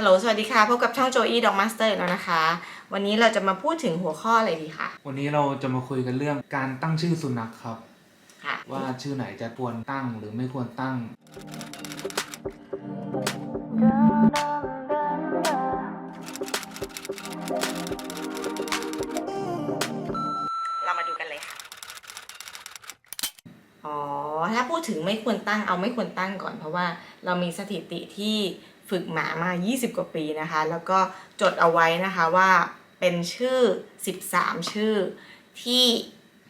ฮัลโหล สวัสดีค่ะ พบกับช่องโจอี้ดอกมาสเตอร์แล้วนะคะ วันนี้เราจะมาพูดถึงหัวข้ออะไรดีคะ วันนี้เราจะมาคุยกันเรื่องการตั้งชื่อสุนัขครับ ค่ะ ว่าชื่อไหนจะควรตั้งหรือไม่ควรตั้ง เรามาดูกันเลยค่ะ อ๋อ ถ้าพูดถึงไม่ควรตั้งเอาไม่ควรตั้งก่อน เพราะว่าเรามีสถิติที่ ฝึกหมามา 20 กว่าปีนะคะ แล้วก็จดเอาไว้นะคะว่าเป็นชื่อ 13 ชื่อ ที่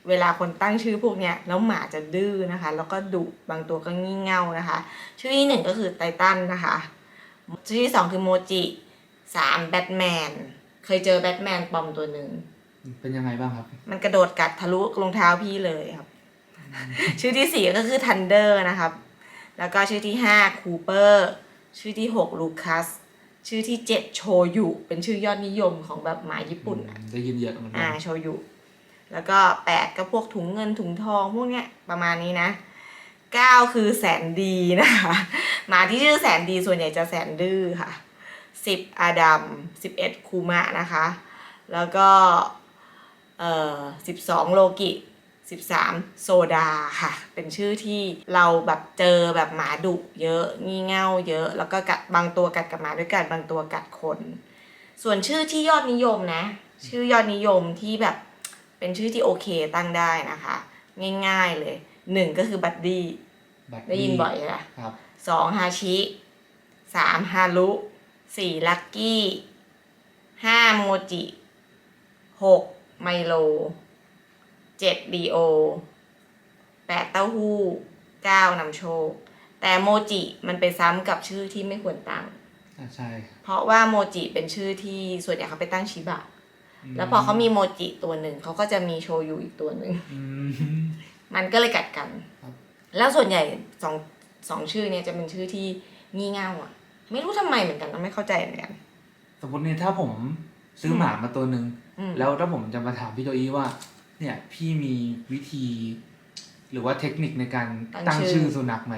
เวลาคนตั้งชื่อพวกเนี้ยแล้วหมาจะดื้อนะคะ แล้วก็ดุบางตัวก็งี่เง่านะคะ ชื่อที่หนึ่งก็คือไททันนะคะ ชื่อที่สองคือโมจิสามแบทแมนเคยเจอแบทแมนปลอมตัวหนึ่งเป็นยังไงบ้างครับ มันกระโดดกัดทะลุรองเท้าพี่เลยครับ ชื่อที่สี่ก็คือทันเดอร์นะครับ แล้วก็ชื่อที่ห้าคูเปอร์ ชื่อที่หกลูคัสชื่อที่เจ็ดโชยุเป็นชื่อยอดนิยมของแบบหมาญี่ปุ่นอะได้ยินเยอะเหมือนกัอ่านโชยุแล้วก็แปดก็พวกถุงเงินถุงทองพวกเนี้ยประมาณนี้นะเก้าคือแสนดีนะคะหมาที่ชื่อแสนดีส่วนใหญ่จะแสนดื้อค่ะสิบอาดัมสิบเอ็ดคูมะนะคะ แล้วก็เอ่อสิบสองโลกิ สิบสามโซดาค่ะ เป็นชื่อที่เราแบบเจอแบบหมาดุเยอะ งี่เง่าเยอะ แล้วก็กัดบางตัวกัดกับหมาด้วยกันบางตัวกัดคน ส่วนชื่อที่ยอดนิยมนะ ชื่อยอดนิยมที่แบบเป็นชื่อที่โอเคตั้งได้นะคะ ง่ายๆเลยหนึ่งก็คือบัดดี้บัตรได้ยินบ่อยใช่ไหมครับสองฮาชิสามฮารุสี่ลักกี้ห้าโมจิหกไมโล เจ็ดดีโอแปดเต้าหู้เก้านำโชค แต่โมจิมันไปซ้ำกับชื่อที่ไม่ควรตั้ง อ่าใช่เพราะว่าโมจิเป็นชื่อที่ส่วนใหญ่เขาไปตั้งชิบะแล้วพอเขามีโมจิตัวหนึ่งเขาก็จะมีโชยุอีกตัวหนึ่ง อืม มันก็เลยกัดกัน ครับ แล้วส่วนใหญ่สองสองชื่อเนี่ยจะเป็นชื่อที่งี่เง่าอะ ไม่รู้ทำไมเหมือนกันนะไม่เข้าใจเหมือนกัน สมมติเนี่ยถ้าผมซื้อหมามาตัวหนึ่งอืม แล้วถ้าผมจะมาถามพี่โจอี้ว่า เนี่ยพี่มีวิธี หรือว่าเทคนิคในการตั้งชื่อสุนัขไหม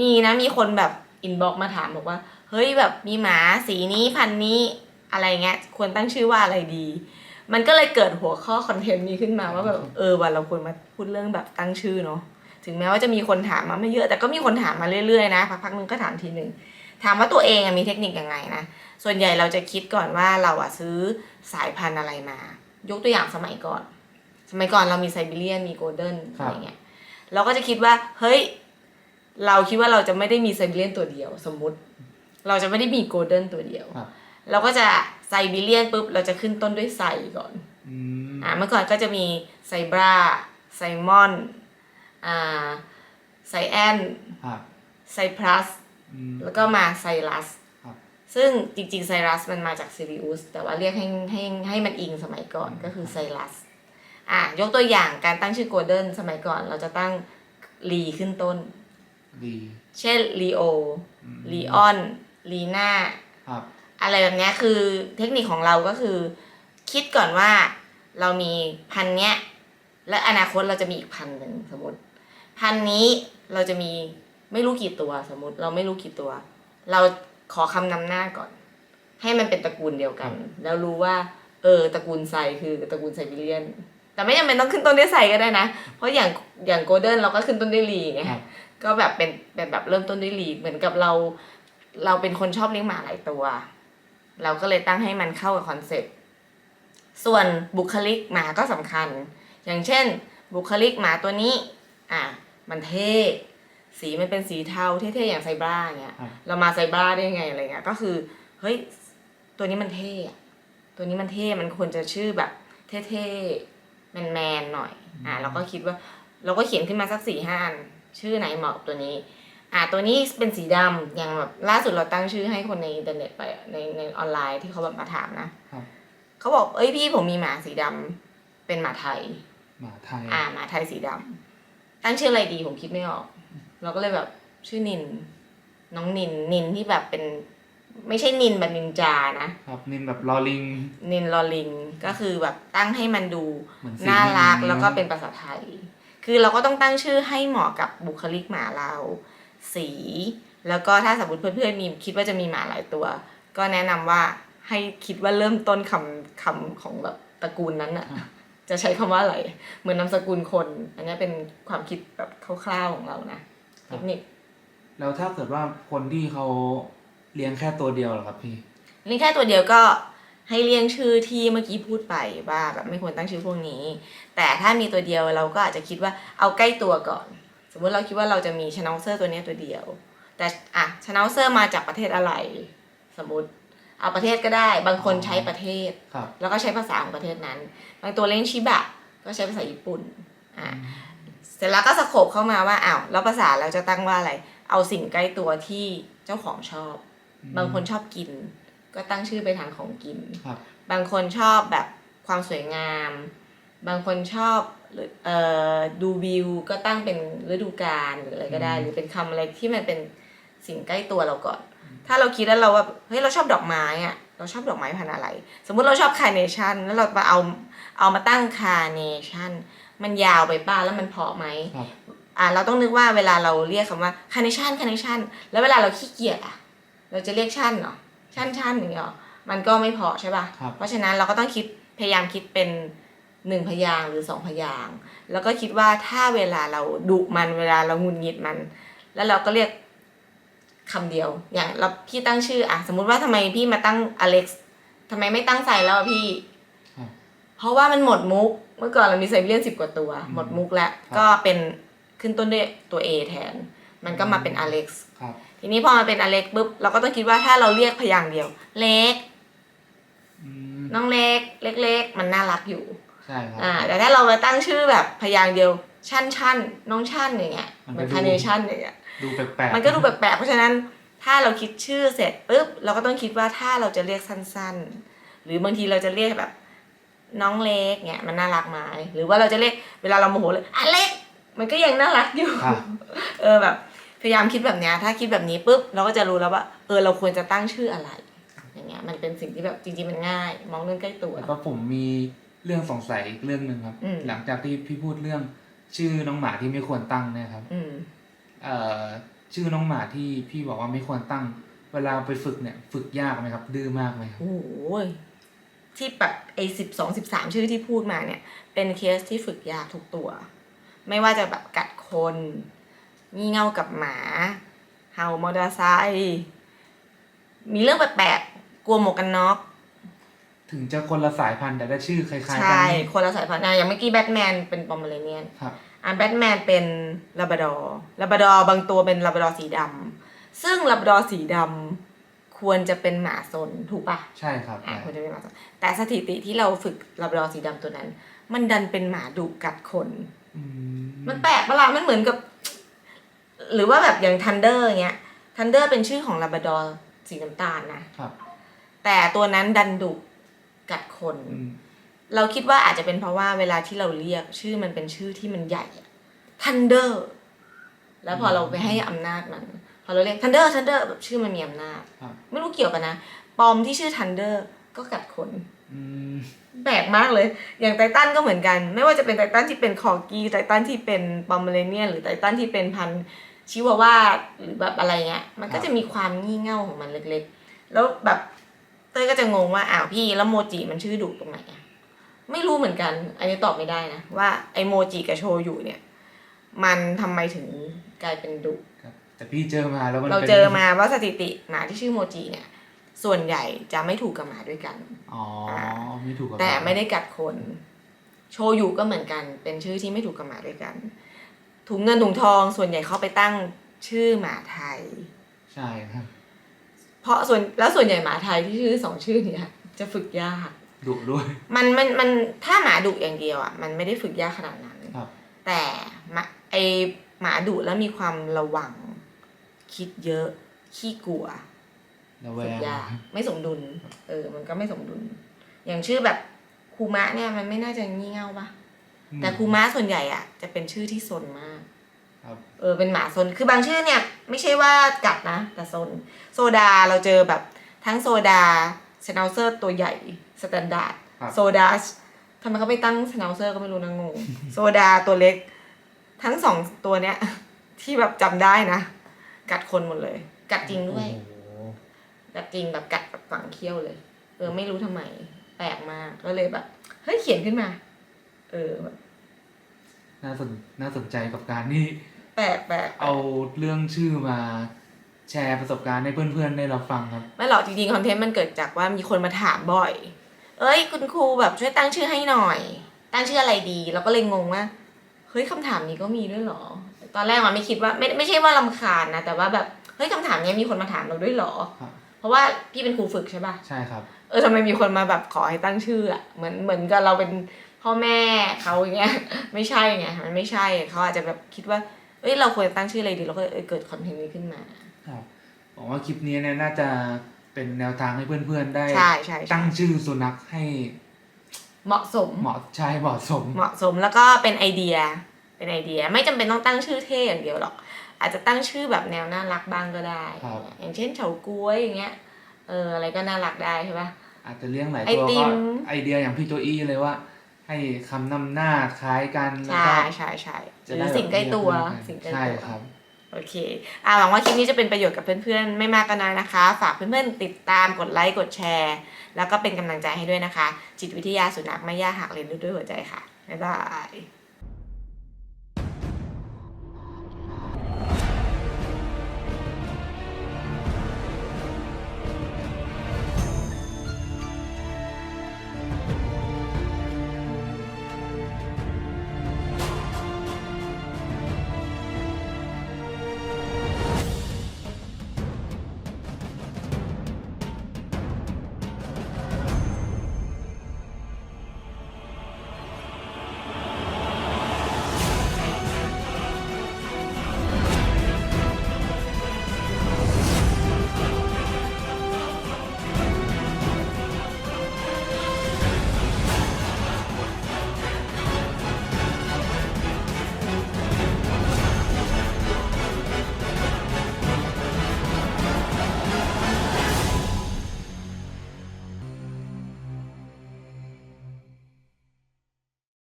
มีนะมีคนแบบอินบ็อกมาถามบอกว่า เฮ้ยแบบมีหมาสีนี้พันธุ์นี้อะไรเงี้ยควรตั้งชื่อว่าอะไรดี มันก็เลยเกิดหัวข้อคอนเทนต์นี้ขึ้นมาว่าแบบเออวันเราควรมาพูดเรื่องแบบตั้งชื่อเนาะถึงแม้ว่าจะมีคนถามมาไม่เยอะแต่ก็มีคนถามมาเรื่อยๆนะพักๆนึงก็ถามทีหนึ่งถามว่าตัวเองอะมีเทคนิคยังไงนะส่วนใหญ่เราจะคิดก่อนว่าเราอะซื้อสายพันธุ์อะไรมา ยกตัวอย่างสมัยก่อน สมัยก่อนเรามีไซบีเรียนมีโกลเด้นครับอะไรเงี้ยเราก็จะคิดว่า เฮ้ย เราคิดว่าเราจะไม่ได้มีไซบีเรียนตัวเดียว สมมุติ เราจะไม่ได้มีโกลเด้นตัวเดียวครับเราก็จะไซบีเรียนปุ๊บเราจะขึ้นต้นด้วยไซก่อนอืมอ่าเมื่อก่อนก็จะมีไซบราไซมอนอ่าไซแอนครับไซพลัสอืมแล้วก็มาไซรัสครับซึ่งจริงๆไซรัสมันมาจากซิริอุสแต่ว่าเรียกให้ให้ให้มันอิงสมัยก่อนก็คือไซรัส อะยกตัวอย่างการตั้งชื่อโกลเด้นสมัยก่อนเราจะตั้งลีขึ้นต้น ดีเช่นลีโออืมลีออนลีน่าครับอะไรแบบเนี้ยคือเทคนิคของเราก็คือ คิดก่อนว่าเรามีพันเนี้ย และอนาคตเราจะมีอีกพันหนึ่งสมมติ พันนี้เราจะมีไม่รู้กี่ตัวสมมติ เราไม่รู้กี่ตัว เราขอคำนำหน้าก่อน ให้มันเป็นตระกูลเดียวกัน แล้วรู้ว่า เออตระกูลไซคือตระกูลไซบีเรียน แต่ไม่จำเป็นต้องขึ้นต้นด้วยไซก็ได้นะ เพราะอย่างอย่างโกลเด้นเราก็ขึ้นต้นด้วยลีไงครับ ก็แบบเป็นเป็นแบบเริ่มต้นด้วยลีเหมือนกับเรา เราเป็นคนชอบเลี้ยงหมาหลายตัว เราก็เลยตั้งให้มันเข้ากับคอนเซ็ปต์ส่วนบุคลิกหมาก็สำคัญ อย่างเช่น บุคลิกหมาตัวนี้ อะมันเท่สีมันเป็นสีเทาเท่ๆอย่างไซบราเงี้ย ครับ เรามาไซบราได้ยังไงอะไรเงี้ยก็คือเฮ้ยตัวนี้มันเท่อะตัวนี้มันเท่มันควรจะชื่อแบบ เท่ๆ แมนๆหน่อยอะเราก็คิดว่าเราก็เขียนขึ้นมาสักสี่ห้าอันชื่อไหนเหมาะกับตัวนี้ อะตัวนี้เป็นสีดำอย่างแบบล่าสุดเราตั้งชื่อให้คนในอินเทอร์เน็ตไปอะในในออนไลน์ที่เขาแบบมาถามนะครับเขาบอกเอ้ยพี่ผมมีหมาสีดำเป็นหมาไทยหมาไทยอ่าหมาไทยสีดำตั้งชื่ออะไรดีผมคิดไม่ออก เราก็เลยแบบชื่อนิน น้องนินนินที่แบบเป็น ไม่ใช่นินแบบนินจานะ ครับนินแบบลอลิง นินลอลิงก็คือแบบตั้งให้มันดูเหมือนสีน่ารักนี้แล้วก็เป็นภาษาไทย คือเราก็ต้องตั้งชื่อให้เหมาะกับบุคลิกหมาเรา สี แล้วก็ถ้าสมมติเพื่อนๆมีคิดว่าจะมีหมาหลายตัว ก็แนะนำว่าให้คิดว่าเริ่มต้นคำคำของแบบตระกูลนั้นน่ะอะจะใช้คำว่าอะไร เหมือนนามสกุลคน อันนี้เป็นความคิดแบบคร่าวๆของเรานะเทคนิค แล้วถ้าเกิดว่าคนที่เขา เลี้ยงแค่ตัวเดียวเหรอครับพี่เรียกแค่ตัวเดียวก็ให้เรียงชื่อที่เมื่อกี้พูดไปว่าแบบไม่ควรตั้งชื่อพวกนี้ แต่ถ้ามีตัวเดียวเราก็อาจจะคิดว่าเอาใกล้ตัวก่อน สมมติเราคิดว่าเราจะมีชน n เซอร์ตัวเนี้ยตัวเดียว แต่อะชน n เซอร์มาจากประเทศอะไร สมมติเอาประเทศก็ได้ บางคนใช้ประเทศ ครับ แล้วก็ใช้ภาษาของประเทศนั้น บางตัวเลี้ยงชิบะก็ใช้ภาษาญี่ปุ่นอ่าเสร็จแล้วก็สโคบเข้ามาว่าอ้าวแล้วภาษาเราจะตั้งว่าอะไร เอาสิ่งใกล้ตัวที่เจ้าของชอบ บางคนชอบกิน ก็ตั้งชื่อไปทางของกินครับ บางคนชอบแบบความสวยงาม บางคนชอบหรือเอ่อดูวิวก็ตั้งเป็นฤดูกาลหรืออะไรก็ได้อืมหรือเป็นคำอะไรที่มันเป็นสิ่งใกล้ตัวเราก่อน ถ้าเราคิดแล้วเราว่าเฮ้ยเราชอบดอกไม้อะเราชอบดอกไม้พันธุ์อะไร สมมุติเราชอบคาร์เนชั่นแล้วเรามาเอาเอามาตั้งคาร์เนชั่นมันยาวไปป้าแล้วมันเพอไหมครับอ่าเราต้องนึกว่าเวลาเราเรียกคำว่าคาร์เนชั่นคาร์เนชั่นแล้วเวลาเราขี้เกียจอะ เราจะเรียกชั่นเหรอชั่นชั่นอย่างเงี้ยเหรอมันก็ไม่พอใช่ป่ะครับเพราะฉะนั้นเราก็ต้องคิดพยายามคิดเป็นหนึ่งพยางค์หรือสองพยางค์แล้วก็คิดว่าถ้าเวลาเราดุมันเวลาเราหงุนหงิดมัน แล้วเราก็เรียกคำเดียว อย่างเราพี่ตั้งชื่ออะสมมุติว่าทำไมพี่มาตั้งอเล็กซ์ทำไมไม่ตั้งไซแล้วอะพี่ครับเพราะว่ามันหมดมุก เมื่อก่อนเรามีไซเบียนสิบกว่าตัวอืมหมดมุกแล้วครับก็เป็นขึ้นต้นด้วยตัว A แทน มันก็มาเป็นอเล็กซ์ครับ ทีนี้พอมาเป็นอเล็กปุ๊บเราก็ต้องคิดว่าถ้าเราเรียกพยางค์เดียว เล็ก อืมน้องเล็ก เล็ก ๆ มันน่ารักอยู่ ใช่ครับ อ่า แต่ถ้าเราไปตั้งชื่อแบบพยางค์เดียวชั่นชั่นน้องชั่นอย่างเงี้ยมันเหก็มือนดู คาร์เนชั่นอย่างเงี้ยดูแปลกๆมันก็ดูแปลกๆเพราะฉะนั้นถ้าเราคิดชื่อเสร็จปุ๊บเราก็ต้องคิดว่าถ้าเราจะเรียกสั้นๆ หรือบางทีเราจะเรียกแบบ น้องเล็กเนี่ยมันน่ารักไหมหรือว่าเราจะเรียกเวลาเราโมโหเลยอะเล็ก มันก็ยังน่ารักอยู่ ครับ เออแบบ พยายามคิดแบบเนี้ยถ้าคิดแบบนี้ปุ๊บเราก็จะรู้แล้วว่า เออเราควรจะตั้งชื่ออะไร อย่างเงี้ยมันเป็นสิ่งที่แบบจริงๆมันง่าย มองเรื่องใกล้ตัว แล้วก็ผมมีเรื่องสงสัยอีกเรื่องหนึ่งครับ อืม หลังจากที่พี่พูดเรื่องชื่อน้องหมาที่ไม่ควรตั้งเนะครับ อืม เอ่อชื่อน้องหมาที่พี่บอกว่าไม่ควรตั้ง เวลาไปฝึกเนี่ย ฝึกยากไหมครับ ดื้อมากไหมครับ โอ้โหที่แบบไอ้สิบสองสิบสามชื่อที่พูดมาเนี่ย เป็นเคสที่ฝึกยากทุกตัว ไม่ว่าจะแบบกัดคน งี่เง่ากับหมา เห่ามอเตอร์ไซค์มีเรื่องแปลกๆกลัวหมวกกันน็อกถึงจะคนละสายพันธุ์แต่ได้ชื่อคล้ายๆกัใช่นี่คนละสายพันธุ์อะอย่างเมื่อกี้แบทแมนเป็นปอมเมเรเนียน ครับ อะแบทแมนเป็นลาบราดอร์ลาบราดอร์บางตัวเป็นลาบราดอร์สีดำซึ่งลาบราดอร์สีดำควรจะเป็นหมาซนถูกปะใช่ครับอะใช่ควรจะเป็นหมาซนแต่สถิติที่เราฝึกลาบราดอร์สีดำตัวนั้น มันดันเป็นหมาดุกัดคน อืมมันแปลกประหลาดมันเหมือนกับ หรือว่าแบบอย่างทันเดอร์เงี้ยทันเดอร์เป็นชื่อของลาบราดอร์สีน้ำตาลนะครับ แต่ตัวนั้นดันดุกัดคน อืมเราคิดว่าอาจจะเป็นเพราะว่าเวลาที่เราเรียกชื่อมันเป็นชื่อที่มันใหญ่ทันเดอร์แล้วพอเราไปให้อำนาจมันพอเราเรียกทันเดอร์ทันเดอร์แบบชื่อมันมีอำนาจ ครับไม่รู้เกี่ยวกันนะ ปอมที่ชื่อทันเดอร์ก็กัดคน อืมแปลกมากเลย อย่างไททันก็เหมือนกัน ไม่ว่าจะเป็นไททันที่เป็นคอร์กี้ไททันที่เป็นปอมเมเรเนียนหรือไททันที่เป็นพันธุ์ ชิวาว่าหรือแบบอะไรเงี้ยมันก็จะมีความงี่เง่าของมันเล็กๆ แล้วแบบเต้ยก็จะงงว่าอ้าวพี่แล้วโมจิมันชื่อดุตรงไหนอะไม่รู้เหมือนกัน อันนี้ตอบไม่ได้นะ ว่าไอโมจิกับโชยุเนี่ย มันทำไมถึงกลายเป็นดุ ครับแต่พี่เจอมาแล้วมันเราป็นเจอมาว่าสถิติหมาที่ชื่อโมจิเนี่ย ส่วนใหญ่จะไม่ถูกกับหมาด้วยกัน อ๋อไม่ถูกกับแต่ไม่ได้กัดคน โชยุก็เหมือนกัน เป็นชื่อที่ไม่ถูกกับหมาด้วยกัน ถุงเงินถุงทองส่วนใหญ่เขาไปตั้งชื่อหมาไทย ใช่ครับ เพราะส่วนแล้วส่วนใหญ่หมาไทยที่ชื่อสองชื่อเนี้ยจะฝึกยาก ดุด้วย มันมันมันถ้าหมาดุอย่างเดียวอะมันไม่ได้ฝึกยากขนาดนั้นครับ แต่หมาไอหมาดุแล้วมีความระวัง คิดเยอะ ขี้กลัวระแวฝึกงยากไม่สมดุล เออ มันก็ไม่สมดุล อย่างชื่อแบบคูมะเนี่ยมันไม่น่าจะงี่เง่าปะอืมแต่คูมะส่วนใหญ่อะจะเป็นชื่อที่ซนมากครับ เออเป็นหมาซนคือบางชื่อเนี่ย ไม่ใช่ว่ากัดนะ แต่ซนโซดาเราเจอแบบทั้งโซดาสเนลเซอร์ตัวใหญ่สแตนดาร์ดครับโซดาทำไมเขาไปตั้งสเนลเซอร์ก็ไม่รู้นะงงโซดาตัวเล็ก ทั้งสองตัวเนี้ย ที่แบบจำได้นะ กัดคนหมดเลย กัดจริงด้วยโอ้โหแบบจริงแบบกัดแบบฝังเคี้ยวเลย เออไม่รู้ทำไม แปลกมากก็เลยแบบเฮ้ยเขียนขึ้นมา เออแบบน่าสนน่าสนใจกับการที่แปลกแปลกเอาเรื่องชื่อมาแชร์ประสบการณ์ให้เพื่อนๆได้รับฟังครับ ไม่หรอกจริงๆคอนเทนต์มันเกิดจากว่ามีคนมาถามบ่อย เอ้ยคุณครูแบบช่วยตั้งชื่อให้หน่อย ตั้งชื่ออะไรดีเราก็เลยงงว่าเฮ้ยคำถามนี้ก็มีด้วยเหรอ ตอนแรกมันไม่คิดว่าไม่ไม่ใช่ว่าลำคาญนะแต่ว่าแบบเฮ้ยคำถามเนี้ยมีคนมาถามเราด้วยเหรอครับเพราะว่าพี่เป็นครูฝึกใช่ป่ะใช่ครับเออทำไมมีคนมาแบบขอให้ตั้งชื่ออะเหมือนเหมือนกับเราเป็นพ่อแม่เขาอย่างเงี้ยไม่ใช่ไงมันไม่ใช่เขาอาจจะแบบคิดว่า เอ้ยเราควรตั้งชื่ออะไรดีเราก็เลยเออเกิดคอนเทนต์นี้ขึ้นมา ครับหวังว่าคลิปนี้เนี่ยน่าจะเป็นแนวทางให้เพื่อนๆได้ ใช่ใช่ใช่ตั้งชื่อสุนัขให้เหมาะสม เหมาะใช่เหมาะสม เหมาะสมแล้วก็เป็นไอเดีย เป็นไอเดียไม่จำเป็นต้องตั้งชื่อเท่อย่างเดียวหรอก อาจจะตั้งชื่อแบบแนวน่ารักบ้างก็ได้ ครับ อย่างเช่นเฉาก๊วยอย่างเงี้ย เอออะไรก็น่ารักได้ใช่ปะ อาจจะเลี้ยงหลายไอตัวติก็ม ไอเดียอย่างพี่โจอี้เลยว่า ให้คำนำหน้าคล้ายกันแล้วใช่ก็ ใช่ใช่หจะรืได้อแบบสิ่งใกล้ตัวเรียกเพื่อนกันสิ่งใกล้ใช่ตัวครับ โอเคอ่าหวังว่าคลิปนี้จะเป็นประโยชน์กับเพื่อนๆ ไม่มากก็น้อยนะคะ ฝากเพื่อนๆติดตามกดไลค์กดแชร์ แล้วก็เป็นกำลังใจให้ด้วยนะคะ จิตวิทยาสุนัขไม่ยากหักเรียนรู้ด้วยหัวใจค่ะบ๊ายบาย